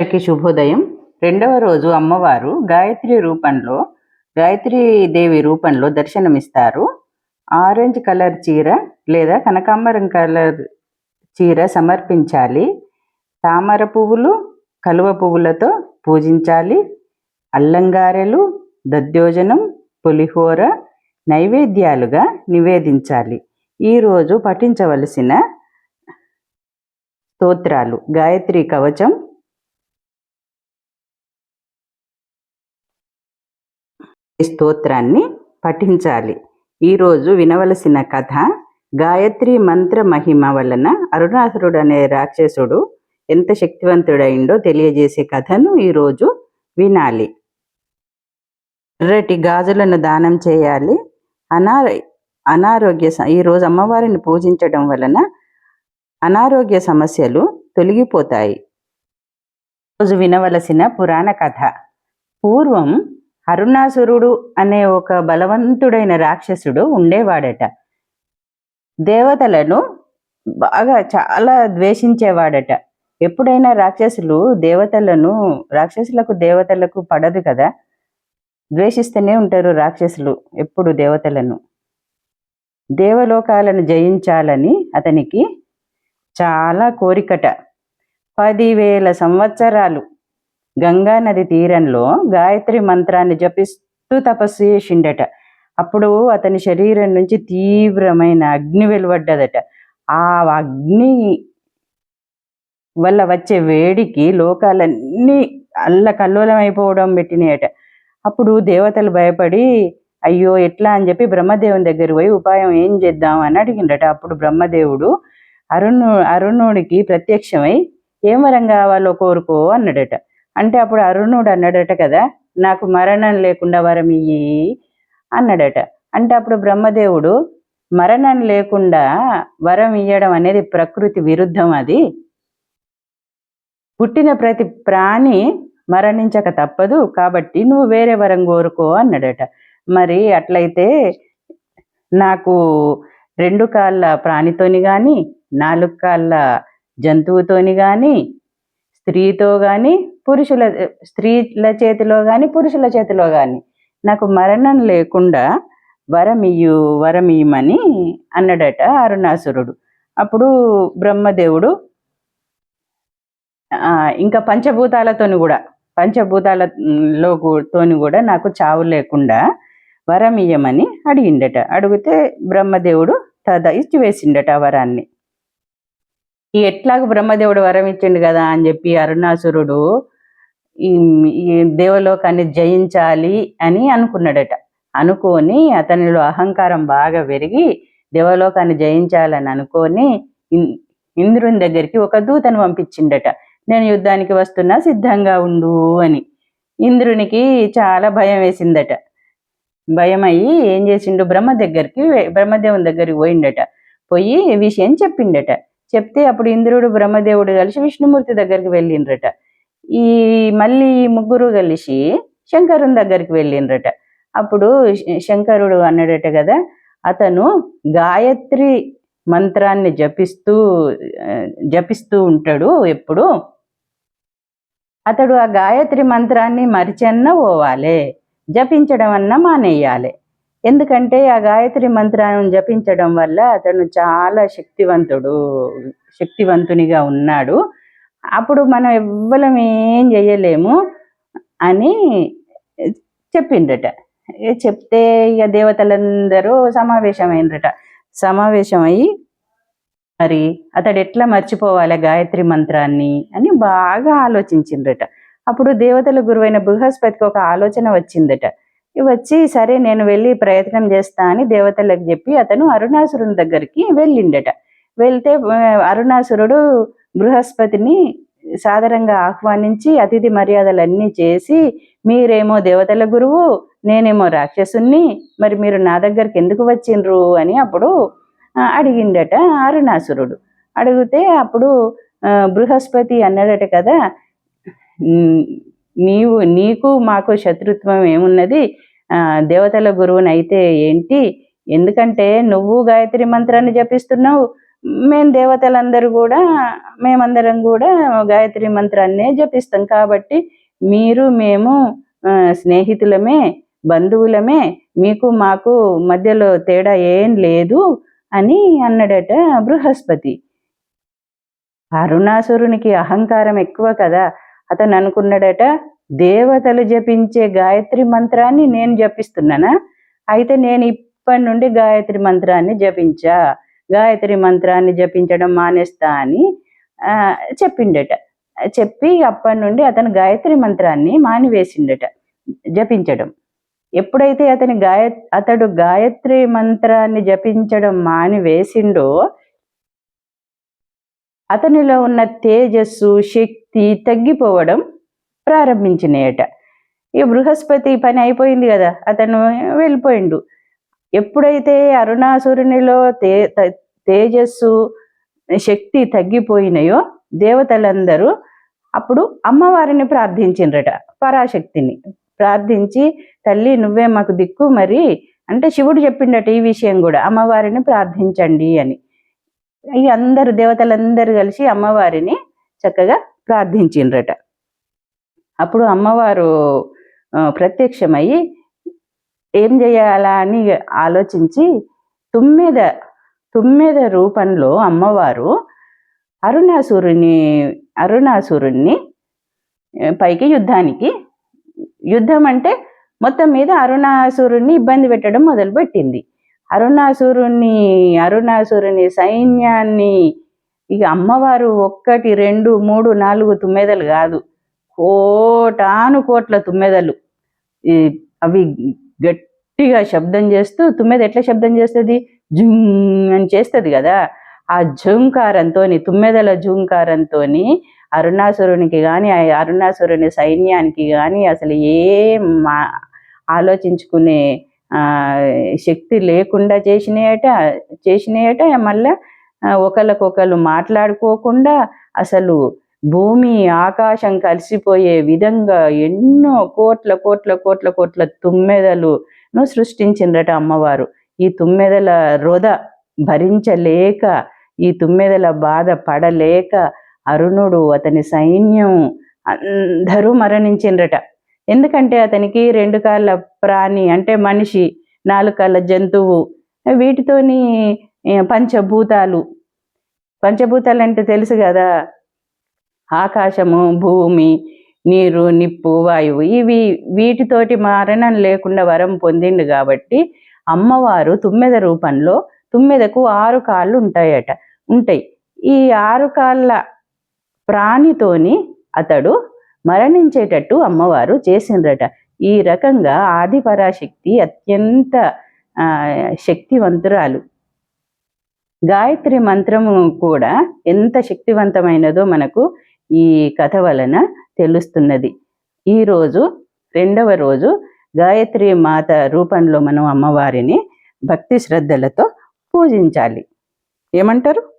అందరికీ శుభోదయం. రెండవ రోజు అమ్మవారు గాయత్రి రూపంలో గాయత్రి దేవి రూపంలో దర్శనమిస్తారు. ఆరెంజ్ కలర్ చీర లేదా కనకాంబరం కలర్ చీర సమర్పించాలి. తామర పువ్వులు కలువ పువ్వులతో పూజించాలి. అల్లంగారెలు దద్యోజనం పులిహోర నైవేద్యాలుగా నివేదించాలి. ఈరోజు పఠించవలసిన స్తోత్రాలు. గాయత్రి కవచం స్తోత్రాన్ని పఠించాలి. ఈరోజు వినవలసిన కథ గాయత్రి మంత్ర మహిమ వలన అరుణాసురుడు అనే రాక్షసుడు ఎంత శక్తివంతుడైండో తెలియజేసే కథను ఈరోజు వినాలి. ఎర్రటి గాజులను దానం చేయాలి. అనా అనారోగ్య స- ఈరోజు అమ్మవారిని పూజించడం వలన అనారోగ్య సమస్యలు తొలగిపోతాయి. రోజు వినవలసిన పురాణ కథ. పూర్వం అరుణాసురుడు అనే ఒక బలవంతుడైన రాక్షసుడు ఉండేవాడట. దేవతలను బాగా చాలా ద్వేషించేవాడట. ఎప్పుడైనా రాక్షసులు దేవతలను రాక్షసులకు దేవతలకు పడదు కదా? ద్వేషిస్తూనే ఉంటారు రాక్షసులు ఎప్పుడు దేవతలను. దేవలోకాలను జయించాలని అతనికి చాలా కోరికట. పదివేల సంవత్సరాలు గంగా నది తీరంలో గాయత్రి మంత్రాన్ని జపిస్తూ తపస్సు చేసిండట. అప్పుడు అతని శరీరం నుంచి తీవ్రమైన అగ్ని వెలువడ్డదట. ఆ అగ్ని వల్ల వచ్చే వేడికి లోకాలన్నీ అల్లకల్లోలం అయిపోవడం పెట్టినాయట. అప్పుడు దేవతలు భయపడి అయ్యో ఎట్లా? అని చెప్పి బ్రహ్మదేవుని దగ్గర పోయి ఉపాయం ఏం చేద్దాం? అని అడిగిండట అప్పుడు బ్రహ్మదేవుడు అరుణు అరుణుడికి ప్రత్యక్షమై ఏం వరం కావాలో కోరుకో అన్నాడట. అంటే అప్పుడు అరుణుడు అన్నాడట కదా నాకు మరణం లేకుండా వరం ఇయ్యి అన్నాడట. అంటే అప్పుడు బ్రహ్మదేవుడు మరణం లేకుండా వరం ఇయ్యడం అనేది ప్రకృతి విరుద్ధం అది. పుట్టిన ప్రతి ప్రాణి మరణించక తప్పదు కాబట్టి నువ్వు వేరే వరం కోరుకో అన్నాడట. మరి అట్లయితే నాకు రెండు కాళ్ళ ప్రాణితోని కానీ నాలుగు కాళ్ళ జంతువుతోని కానీ స్త్రీతో కానీ పురుషుల స్త్రీల చేతిలో కానీ పురుషుల చేతిలో కానీ నాకు మరణం లేకుండా వరమియు వరమియ్యమని అన్నాడట అరుణాసురుడు. అప్పుడు బ్రహ్మదేవుడు ఇంకా పంచభూతాలతోని కూడా పంచభూతాలలో తోని కూడా నాకు చావు లేకుండా వరం ఇయ్యమని అడిగిండట. అడిగితే బ్రహ్మదేవుడు తద ఇచ్చి వేసిండట ఆ వరాన్ని. ఎట్లాగ బ్రహ్మదేవుడు వరం ఇచ్చిండు కదా? అని చెప్పి అరుణాసురుడు ఈ దేవలోకాన్ని జయించాలి అని అనుకున్నాడట. అనుకొని అతనిలో అహంకారం బాగా పెరిగి దేవలోకాన్ని జయించాలని అనుకొని ఇన్- ఇంద్రుని దగ్గరికి ఒక దూతను పంపించిండట. నేను యుద్ధానికి వస్తున్నా సిద్ధంగా ఉండు అని. ఇంద్రునికి చాలా భయం వేసిందట. భయం అయ్యి ఏం చేసిండు? బ్రహ్మ దగ్గరికి బ్రహ్మదేవుని దగ్గరికి పోయిండట. పోయి విషయం చెప్పిండట. చెప్తే అప్పుడు ఇంద్రుడు బ్రహ్మదేవుడు కలిసి విష్ణుమూర్తి దగ్గరికి వెళ్ళిండ్రట. ఈ మళ్ళీ ముగ్గురు కలిసి శంకరుని దగ్గరికి వెళ్ళిండ్రట. అప్పుడు శ- శంకరుడు అన్నాడట కదా అతను గాయత్రి మంత్రాన్ని జపిస్తూ జపిస్తూ ఉంటాడు ఎప్పుడు. అతడు ఆ గాయత్రి మంత్రాన్ని మరిచన్న పోవాలి జపించడం అన్న మానేయాలి. ఎందుకంటే ఆ గాయత్రి మంత్రాన్ని జపించడం వల్ల అతను చాలా శక్తివంతుడు శక్తివంతునిగా ఉన్నాడు. అప్పుడు మనం ఎవ్వరం ఏం చేయలేము అని చెప్పిండట చెప్తే ఇక దేవతలందరూ సమావేశమైండ్రట. సమావేశమయ్యి మరి అతడు ఎట్లా మర్చిపోవాలి గాయత్రి మంత్రాన్ని అని బాగా ఆలోచించిండ్రట. అప్పుడు దేవతల గురువైన బృహస్పతికి ఒక ఆలోచన వచ్చిందట. ఇవి వచ్చి సరే నేను వెళ్ళి ప్రయత్నం చేస్తా అని దేవతలకు చెప్పి అతను అరుణాసురుని దగ్గరికి వెళ్ళిండట. వెళ్తే అరుణాసురుడు బృహస్పతిని సాదరంగా ఆహ్వానించి అతిథి మర్యాదలన్నీ చేసి మీరేమో దేవతల గురువు నేనేమో రాక్షసుని మరి మీరు నా దగ్గరికి ఎందుకు వచ్చిండ్రు? అని అప్పుడు అడిగిండట అరుణాసురుడు. అడిగితే అప్పుడు బృహస్పతి అన్నాడట కదా నీవు నీకు మాకు శత్రుత్వం ఏమున్నది? దేవతల గురువునైతే ఏంటి? ఎందుకంటే నువ్వు గాయత్రి మంత్రాన్ని జపిస్తున్నావు మేము దేవతలందరూ కూడా మేమందరం కూడా గాయత్రి మంత్రాన్నే జపిస్తాం. కాబట్టి మీరు మేము స్నేహితులమే బంధువులమే మీకు మాకు మధ్యలో తేడా ఏం లేదు అని అన్నాడట బృహస్పతి. అరుణాసురునికి అహంకారం ఎక్కువ కదా అతను అనుకున్నాడట దేవతలు జపించే గాయత్రి మంత్రాన్ని నేను జపిస్తున్నానా? అయితే నేను ఇప్పటి నుండి గాయత్రి మంత్రాన్ని జపించా. గాయత్రి మంత్రాన్ని జపించడం మానేస్తా అని ఆ, చెప్పిండట. చెప్పి అప్పటి నుండి అతను గాయత్రి మంత్రాన్ని మానివేసిండట జపించడం. ఎప్పుడైతే అతని గాయ అతడు గాయత్రి మంత్రాన్ని జపించడం మానివేసిండో అతనిలో ఉన్న తేజస్సు శక్తి తగ్గిపోవడం ప్రారంభించినాయట. ఈ బృహస్పతి పని అయిపోయింది కదా అతను వెళ్ళిపోయిండు. ఎప్పుడైతే అరుణాసురునిలో తే తేజస్సు శక్తి తగ్గిపోయినాయో దేవతలందరూ అప్పుడు అమ్మవారిని ప్రార్థించిండ్రట పరాశక్తిని. ప్రార్థించి తల్లి నువ్వే మాకు దిక్కు మరి. అంటే శివుడు చెప్పిండట ఈ విషయం కూడా అమ్మవారిని ప్రార్థించండి అని. ఈ అందరు దేవతలందరూ కలిసి అమ్మవారిని చక్కగా ప్రార్థించిండ్రట అప్పుడు అమ్మవారు ప్రత్యక్షమయ్యి ఏం చేయాలా అని ఆలోచించి తుమ్మెద తుమ్మెద రూపంలో అమ్మవారు అరుణాసురుని అరుణాసురుణ్ణి పైకి యుద్ధానికి యుద్ధం అంటే మొత్తం మీద అరుణాసురుణ్ణి ఇబ్బంది పెట్టడం మొదలుపెట్టింది. అరుణాసురుణ్ణి అరుణాసురుని సైన్యాన్ని ఇక అమ్మవారు ఒక్కటి రెండు మూడు నాలుగు తుమ్మెదలు కాదు. కోటాను కోట్ల తుమ్మెదలు. ఈ అవి గట్టిగా శబ్దం చేస్తూ తుమ్మెద ఎట్లా శబ్దం చేస్తుంది? జుంగ్ అని చేస్తుంది కదా. ఆ జుంకారంతో తుమ్మెదల జుంకారంతో అరుణాసురునికి కానీ ఆ అరుణాసురుని సైన్యానికి కానీ అసలు ఏం మా- ఆలోచించుకునే శక్తి లేకుండా చేసినాయట చేసినాయట మళ్ళా ఒకరికొకరు ఒకళ్ళకొకళ్ళు మాట్లాడుకోకుండా అసలు భూమి ఆకాశం కలిసిపోయే విధంగా ఎన్నో కోట్ల కోట్ల కోట్ల కోట్ల తుమ్మెదలను సృష్టించిండ్రట అమ్మవారు. ఈ తుమ్మెదల రొద భరించలేక ఈ తుమ్మెదల బాధ పడలేక అరుణుడు అతని సైన్యం అందరూ మరణించిండ్రట ఎందుకంటే అతనికి రెండు కాళ్ళ ప్రాణి అంటే మనిషి నాలుగు కాళ్ళ జంతువు వీటితోని పంచభూతాలు పంచభూతాలు. అంటే తెలుసు కదా ఆకాశము భూమి నీరు నిప్పు వాయువు ఇవి వీటితోటి మరణం లేకుండా వరం పొందిండు కాబట్టి అమ్మవారు తుమ్మెద రూపంలో తుమ్మెదకు ఆరు కాళ్ళు ఉంటాయట ఉంటాయి. ఈ ఆరు కాళ్ళ ప్రాణితోని అతడు మరణించేటట్టు అమ్మవారు చేసిండ్రట. ఈ రకంగా ఆదిపరాశక్తి అత్యంత శక్తివంతురాలు. గాయత్రి మంత్రము కూడా ఎంత శక్తివంతమైనదో మనకు ఈ కథ వలన తెలుస్తున్నది. ఈరోజు రెండవ రోజు గాయత్రి మాత రూపంలో మనం అమ్మవారిని భక్తి శ్రద్ధలతో పూజించాలి. ఏమంటారు?